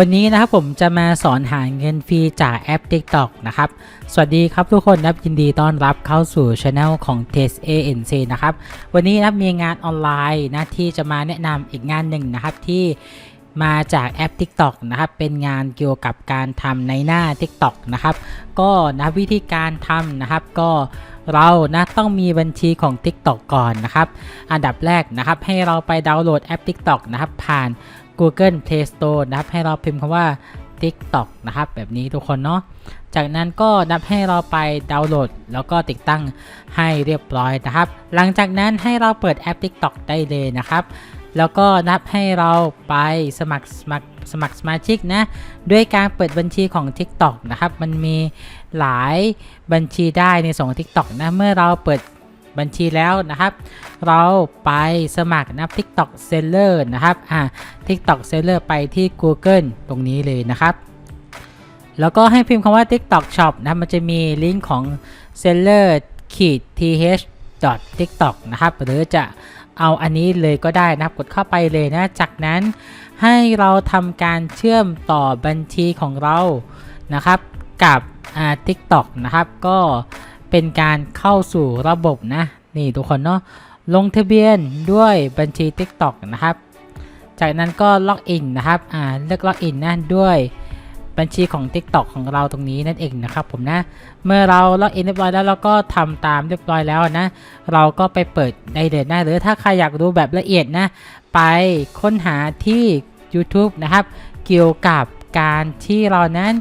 วันนี้นะครับผมจะมาสอนหาเงินฟรีจากแอป TikTok นะครับ สวัสดีครับทุกคนนะครับยินดีต้อนรับเข้าสู่ช anel ของ t e s ANC นะครับ วันนี้นะครับมีงานออนไลน์นะที่จะมาแนะนำอีกงานหนึ่งนะครับที่มาจากแอป TikTok นะครับ เป็นงานเกี่ยวกับการทำในหน้า TikTok นะครับ ก็นะวิธีการทำนะครับก็เรานะต้องมีบัญชีของ TikTok ก่อนนะครับ อันดับแรกนะครับให้เราไปดาวน์โหลดแอป TikTok นะครับผ่าน Google Play Store นะครับให้เราพิมพ์คำว่า TikTok นะครับแบบนี้ทุกคนเนาะจากนั้นก็นับให้เราไปดาวน์โหลด แล้วก็ติดตั้งให้เรียบร้อยนะครับ หลังจากนั้นให้เราเปิดแอป TikTok ได้เลยนะครับ แล้วก็นับให้เราไปสมัครสมัครสมัครสมาชิกนะด้วยการเปิดบัญชีของ TikTok นะครับ มันมีหลายบัญชีได้ในส่วนของ TikTok นะเมื่อเราเปิด บัญชีแล้วนะครับ เราไปสมัครนะ TikTok Seller นะครับอ่า TikTok Seller ไปที่ Google ตรงนี้เลยนะครับ แล้วก็ให้พิมพ์คำว่า TikTok Shop นะมันจะมีลิงก์ของ seller ขีด th tiktok นะครับ หรือจะเอาอันนี้เลยก็ได้นะครับ กดเข้าไปเลยนะ จากนั้นให้เราทำการเชื่อมต่อบัญชีของเรานะครับ กับอ่า TikTok นะครับ ก็ เป็นการเข้าสู่ระบบนะ นี่ทุกคนเนาะลงทะเบียนด้วยบัญชี TikTok นะครับ จากนั้นก็ล็อกอินนะครับอ่าเลือกล็อกอินนะด้วยบัญชีของ TikTok ของเราตรงนี้นั่นเองนะครับผมนะ เมื่อเราล็อกอินเรียบร้อยแล้วเราก็ทำตามเรียบร้อยแล้วนะ เราก็ไปเปิดได้เลยนะหรือถ้าใครอยากรู้แบบละเอียดนะ ไปค้นหาที่ YouTube นะครับ เกี่ยวกับการที่เรานั้น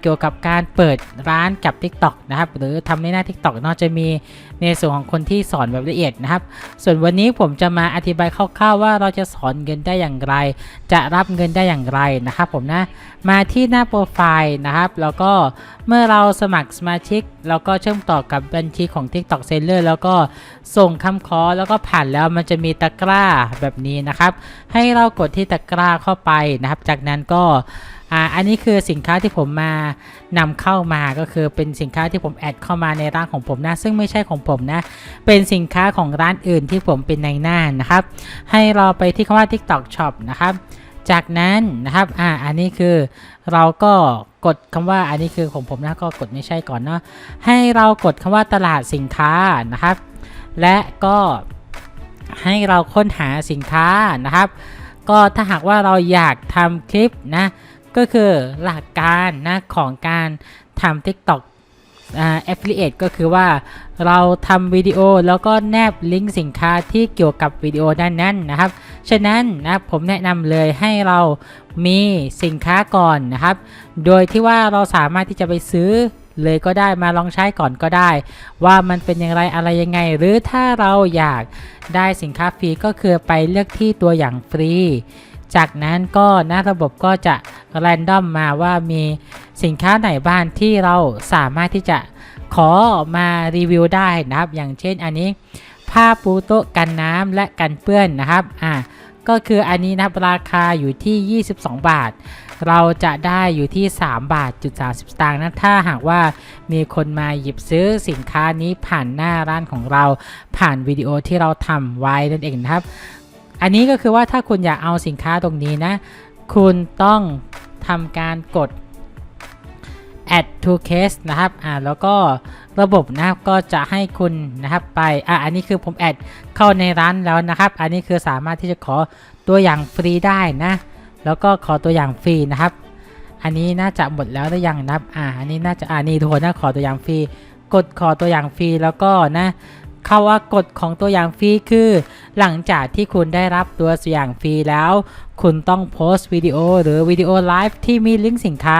เกี่ยวกับการเปิดร้านกับ TikTok นะครับหรือทำในหน้า TikTok เนอกจะมีในส่วนของคนที่สอนแบบละเอียดนะครับ ส่วนวันนี้ผมจะมาอธิบายคร่าวๆว่าเราจะสอนเงินได้อย่างไร จะรับเงินได้อย่างไรนะครับผมนะมาที่หน้าโปรไฟล์นะครับ แล้วก็เมื่อเราสมัครสมาชิกแล้วก็เชื่อมต่อกับบัญชีของ TikTok Seller แล้วก็ส่งคำขอแล้วก็ผ่านแล้วมันจะมีตะกร้าแบบนี้นะครับ ให้เรากดที่ตะกร้าเข้าไปนะครับ จากนั้นก็ อ่าอันนี้คือสินค้าที่ผมมานำเข้ามาก็คือเป็นสินค้าที่ผมแอดเข้ามาในร้านของผมนะ ซึ่งไม่ใช่ของผมนะ เป็นสินค้าของร้านอื่นที่ผมเป็นในหน้านะครับ ให้เราไปที่คำว่า TikTok Shop นะครับจากนั้นนะครับ อ่า อันนี้คือเราก็กดคำว่า อันนี้คือของผมนะก็กดไม่ใช่ก่อนเนาะ ให้เรากดคำว่าตลาดสินค้านะครับ และก็ให้เราค้นหาสินค้านะครับ ก็ถ้าหากว่าเราอยากทำคลิปนะ ก็คือหลักการนะของการทำ TikTok อ่า affiliate ก็คือว่าเราทำวิดีโอแล้วก็แนบลิงก์สินค้าที่เกี่ยวกับวิดีโอด้านนั้นนะครับ ฉะนั้นนะผมแนะนำเลยให้เรามีสินค้าก่อนนะครับ โดยที่ว่าเราสามารถที่จะไปซื้อเลยก็ได้มาลองใช้ก่อนก็ได้ ว่ามันเป็นอย่างไรอะไรยังไง หรือถ้าเราอยากได้สินค้าฟรีก็คือไปเลือกที่ตัวอย่างฟรี จากนั้นก็หน้าระบบก็จะแรนดอมมาว่ามีสินค้าไหนบ้างที่เราสามารถที่จะขอมารีวิวได้นะครับ อย่างเช่นอันนี้ ผ้าปูโต๊ะกันน้ำและกันเปื้อนนะครับอ่าก็คืออันนี้นะครับราคาอยู่ที่ 22 บาท เราจะได้อยู่ที่ 3 บาทจุด30สตางค์นะถ้าหากว่ามีคนมาหยิบซื้อสินค้านี้ผ่านหน้าร้านของเราผ่านวิดีโอที่เราทำไว้นั่นเองนะครับ อันนี้ก็คือว่าถ้าคุณอยากเอาสินค้าตรงนี้นะ คุณต้องทำการกด add to case นะครับ อ่า แล้วก็ระบบนะครับก็จะให้คุณนะครับไป อ่าอันนี้คือผมแอดเข้าในร้านแล้วนะครับ อันนี้คือสามารถที่จะขอตัวอย่างฟรีได้นะ แล้วก็ขอตัวอย่างฟรีนะครับ อันนี้น่าจะหมดแล้วหรือยังนะครับ อ่า อันนี้น่าจะ อ่านี่ทุกคนนะขอตัวอย่างฟรี กดขอตัวอย่างฟรีแล้วก็นะ เขาว่ากฎของตัวอย่างฟรีคือ หลังจากที่คุณได้รับตัวอย่างฟรีแล้ว คุณต้องโพสต์วิดีโอหรือวิดีโอไลฟ์ที่มีลิงก์สินค้า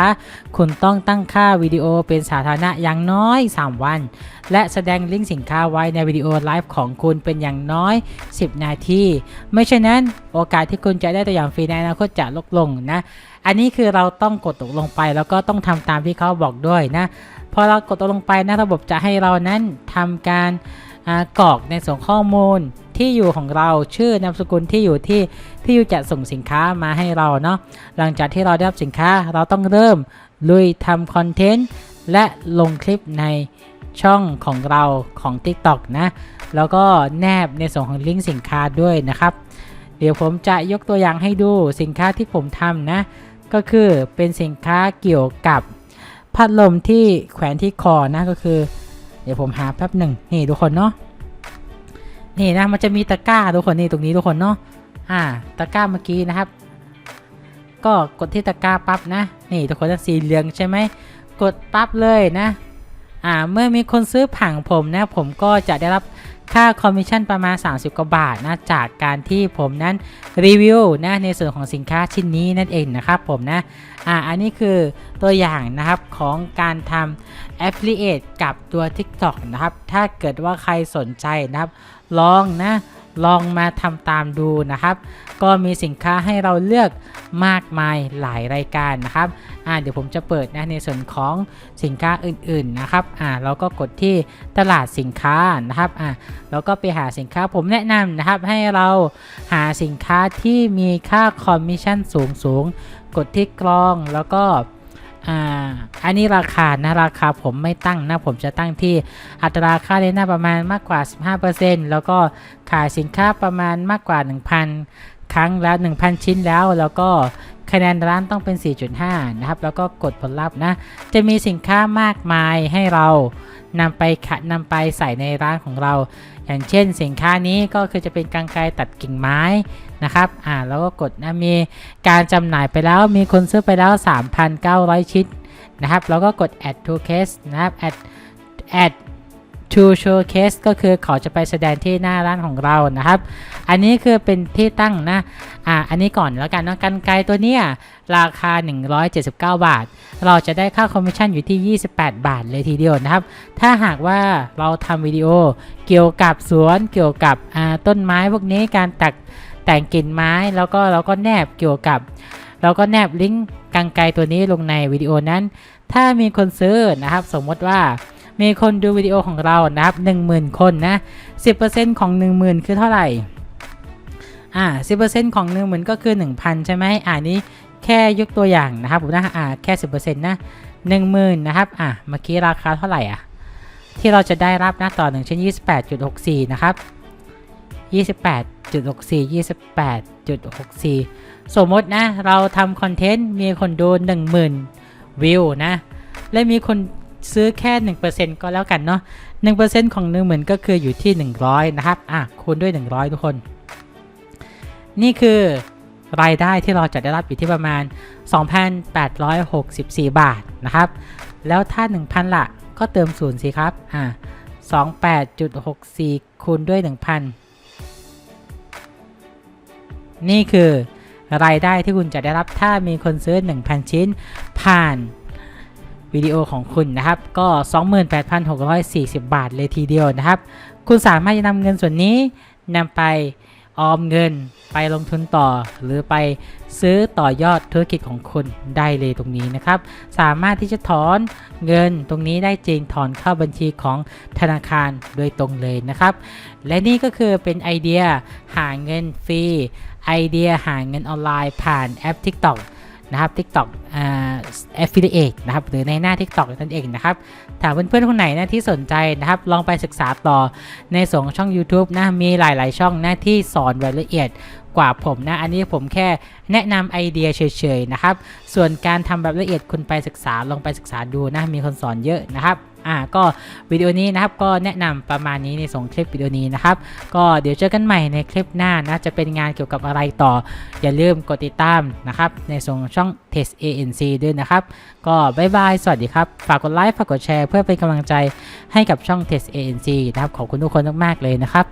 คุณต้องตั้งค่าวิดีโอเป็นสาธารณะอย่างน้อย 3 วัน และแสดงลิงก์สินค้าไว้ในวิดีโอไลฟ์ของคุณเป็นอย่างน้อย 10 นาที ไม่เช่นนั้นโอกาสที่คุณจะได้ตัวอย่างฟรีในอนาคตจะลดลงนะ อันนี้คือเราต้องกดตกลงไปแล้วก็ต้องทำตามที่เขาบอกด้วยนะ พอเรากดตกลงไปนะระบบจะให้เรานั้นทำการ กรอกในส่วนข้อมูลที่อยู่ของเราชื่อนามสกุลที่อยู่ที่ที่อยู่จะส่งสินค้ามาให้เราเนาะหลังจากที่เราได้รับสินค้าเราต้องเริ่มลุยทำคอนเทนต์และลงคลิปในช่องของเราของ TikTok นะ แล้วก็แนบในส่วนของลิงก์สินค้าด้วยนะครับ เดี๋ยวผมจะยกตัวอย่างให้ดูสินค้าที่ผมทำนะ ก็คือเป็นสินค้าเกี่ยวกับพัดลมที่แขวนที่คอนะก็คือ เดี๋ยวผมหาแป๊บหนึ่งนี่ทุกคนเนาะนี่นะมันจะมีตะกร้าทุกคนนี่ตรงนี้ทุกคนเนาะอ่าตะกร้าเมื่อกี้นะครับ ก็กดที่ตะกร้าปั๊บนะ นี่ทุกคนจะสีเหลืองใช่ไหมกดปั๊บเลยนะ อ่าเมื่อมีคนซื้อผังผมนะผมก็จะได้รับค่าคอมมิชชั่นประมาณ 30 กว่าบาทนะจากการที่ผมนั้นรีวิวนะในส่วนของสินค้าชิ้นนี้นั่นเองนะครับผมนะอ่าอันนี้คือตัวอย่างนะครับของการทำแอ f พลิเอตกับตัว TikTok นะครับถ้าเกิดว่าใครสนใจนะครับลองนะ ลองมาทำตามดูนะครับ ก็มีสินค้าให้เราเลือกมากมายหลายรายการนะครับอ่าเดี๋ยวผมจะเปิดนะในส่วนของสินค้าอื่นๆนะครับอ่าเราก็กดที่ตลาดสินค้านะครับอ่าแล้วก็ไปหาสินค้าผมแนะนำนะครับให้เราหาสินค้าที่มีค่าคอมมิชชั่นสูงสูงๆกดที่กรองแล้วก็ อ่า อันนี้ราคานะราคาผมไม่ตั้งนะผมจะตั้งที่อัตราค่าเลนหน้าประมาณมากกว่า 15%แล้วก็ขายสินค้าประมาณมากกว่า 1,000 ครั้งแล้ว 1,000 ชิ้นแล้วแล้วก็ คะแนนร้านต้องเป็น 4.5 นะครับ แล้วก็กดผลลัพธ์นะ จะมีสินค้ามากมายให้เรานำไปขะนำไปใส่ในร้านของเรา อย่างเช่นสินค้านี้ก็คือจะเป็นกรรไกรตัดกิ่งไม้นะครับ อ่า แล้วก็กดนะ มีการจำหน่ายไปแล้ว มีคนซื้อไปแล้ว 3,900 ชิ้นนะครับ แล้วก็กด add to case นะครับ add add to showcase ก็คือเขาจะไปแสดงที่หน้าร้านของเรานะครับ อันนี้คือเป็นที่ตั้งนะ อ่า อันนี้ก่อนแล้วกันนาะกันไกรตัวเนี้ยราคา 179 บาท เราจะได้ค่าคอมมิชชั่นอยู่ที่ 28 บาทเลยทีเดียวนะครับ ถ้าหากว่าเราทำวิดีโอเกี่ยวกับสวน เกี่ยวกับอ่าต้นไม้พวกนี้การตักแต่งกิ่งไม้แล้วก็เราก็แนบเกี่ยวกับ เราก็แนบลิงก์กังไกรตัวนี้ลงในวิดีโอนั้น ถ้ามีคนซื้อนะครับ สมมติว่า มีคนดูวิดีโอของเรานะครับ10,000 คนนะ 10%ของ 10,000 คือเท่าไหร่ อ่า 10%ของ 10,000 ก็คือ 1,000 ใช่ไหมอ่านี้แค่ยกตัวอย่างนะครับผมนะอ่าแค่ 10%นะ10,000นะครับ อะเมื่อกี้ราคาเท่าไหร่อะ ที่เราจะได้รับนะต่อ1ชิ้น28.64 นะครับ 28.64 28.64 สมมตินะ เราทำคอนเทนต์มีคนดู 10,000 วิวนะ และมีคน ซื้อแค่ 1%ก็แล้วกันเนาะ1%ของ10,000ก็คืออยู่ที่ 100 นะครับ อะ คูณด้วย 100 ทุกคน นี่คือรายได้ที่เราจะได้รับอยู่ที่ประมาณ 2,864 บาทนะครับ แล้วถ้า 1,000ละก็เติมศูนย์สิครับ อะ28.64 คูณด้วย 1,000 นี่คือรายได้ที่คุณจะได้รับถ้ามีคนซื้อ 1,000 ชิ้นผ่าน วิดีโอของคุณนะครับ ก็ 28,640 บาทเลยทีเดียวนะครับ คุณสามารถจะนำเงินส่วนนี้นำไปออมเงินไปลงทุนต่อ หรือไปซื้อต่อยอดธุรกิจของคุณได้เลยตรงนี้นะครับ สามารถที่จะถอนเงินตรงนี้ได้จริงถอนเข้าบัญชีของธนาคารโดยตรงเลยนะครับ และนี่ก็คือเป็นไอเดียหาเงินฟรีไอเดียหาเงินออนไลน์ผ่านแอป TikTok นะครับ TikTok อ่า affiliate นะครับหรือในหน้า TikTok นั่นเองนะครับถามเพื่อนๆคนไหนนะที่สนใจนะครับ ลองไปศึกษาต่อในส่วนของช่อง YouTube นะมีหลายๆ ช่องนะที่สอนรายละเอียดกว่าผมนะ อันนี้ผมแค่แนะนำไอเดียเฉยๆนะครับ ส่วนการทำแบบละเอียดคุณไปศึกษาลองไปศึกษาดูนะ มีคนสอนเยอะนะครับ อ่าก็วิดีโอนี้นะครับก็แนะนำประมาณนี้ในส่งคลิปวิดีโอนี้นะครับก็เดี๋ยวเจอกันใหม่ในคลิปหน้านะจะเป็นงานเกี่ยวกับอะไรต่อ อย่าลืมกดติดตามนะครับในส่งช่อง Test ANC ด้วยนะครับก็บายบายสวัสดีครับฝากกดไลค์ฝากกดแชร์เพื่อเป็นกำลังใจให้กับช่อง Test ANC นะครับขอบคุณทุกคนมากๆเลยนะครับ